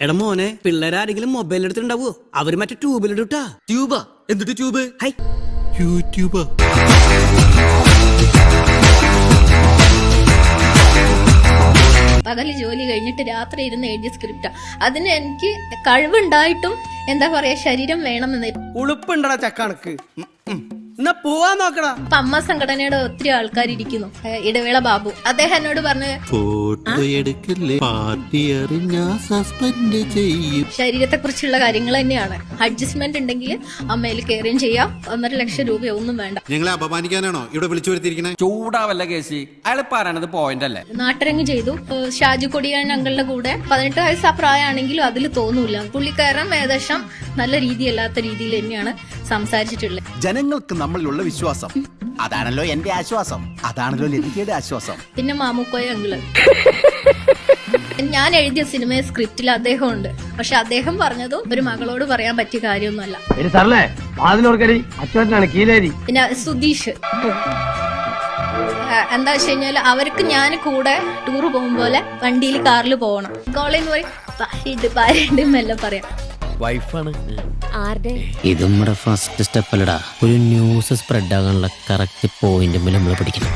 എടാ മോനെ പിള്ളേരാരെങ്കിലും മൊബൈൽ എടുത്തിട്ടുണ്ടാവോ? അവർ മറ്റേ ട്യൂബിലിട്ടാ ട്യൂബ എന്തിട്ട് ട്യൂബ് ഹൈ. യൂട്യൂബാ പകൽ ജോലി കഴിഞ്ഞിട്ട് രാത്രി ഇരുന്ന് എഴുതിയ സ്ക്രിപ്റ്റാ അതിന് എനിക്ക് കഴിവുണ്ടായിട്ടും എന്താ പറയാ ശരീരം വേണമെന്ന് ഉളുപ്പുണ്ടടാ ചക്കണക്ക്. എന്നാ പോവാൻ നോക്കടാ. ഇപ്പൊ അമ്മ സംഘടനയുടെ ഒത്തിരി ആൾക്കാർ ഇരിക്കുന്നു ഇടവേള ബാബു. അദ്ദേഹം എന്നോട് പറഞ്ഞു ഫോട്ടോ എടുക്കല്ലേ? പാർട്ടി അറിഞ്ഞാ സസ്പെൻഡ് ചെയ്യും. ശരീരത്തെ കുറിച്ചുള്ള കാര്യങ്ങൾ തന്നെയാണ്. അഡ്ജസ്റ്റ്മെന്റ് ഉണ്ടെങ്കിൽ അമ്മയിൽ കയറുകയും ചെയ്യാം. ഒന്നര ലക്ഷം രൂപയൊന്നും വേണ്ട. ഞങ്ങളെ അപമാനിക്കാനാണോ ഇവിടെ വിളിച്ചു വരുത്തിയിരിക്കണേ ചൂടാവല്ല കേസി? അയാൾ പറയണത് പോയിന്റ് അല്ലേ? നാട്ടരങ്ങ് ചെയ്തു. ഷാജു കൊടിയാൻ അങ്കളുടെ കൂടെ പതിനെട്ട് വയസ്സ് ആ പ്രായമാണെങ്കിലും അതിൽ തോന്നൂല. പുള്ളിക്കാരൻ ഏകദേശം നല്ല രീതിയല്ലാത്ത രീതിയിൽ തന്നെയാണ്. സംസാരിച്ചിട്ടുള്ളത് ജനങ്ങൾക്ക് നമ്മളിലുള്ള വിശ്വാസം. അതാണല്ലോ എന്റെ ആശ്വാസം. അതാണല്ലോ ലതികയുടെ ആശ്വാസം. പിന്നെ മാമുക്കോയ അങ്കിൾ. ഞാൻ എഴുതിയ സിനിമയെ സ്ക്രിപ്റ്റിൽ അദ്ദേഹം ഉണ്ട് പക്ഷെ അദ്ദേഹം പറഞ്ഞതും ഒരു മകളോട് പറയാൻ പറ്റിയ കാര്യമൊന്നുമല്ല. പിന്നെ സുധീഷ്. എന്താ വെച്ച് കഴിഞ്ഞാൽ അവർക്ക് ഞാൻ കൂടെ ടൂർ പോകുമ്പോലെ വണ്ടിയിൽ കാറിൽ പോകണം. കോളേജ് പോയി ഭാര്യയുണ്ട് ഭാര്യയുണ്ട് എന്നെല്ലാം പറയാം. വൈഫാണ് ഇത് നമ്മുടെ ഫസ്റ്റ് സ്റ്റെപ്പ് അല്ലടാ. ഒരു ന്യൂസ് സ്പ്രെഡ് ആകാനുള്ള കറക്റ്റ് പോയിന്റ് നമ്മൾ പിടിക്കണം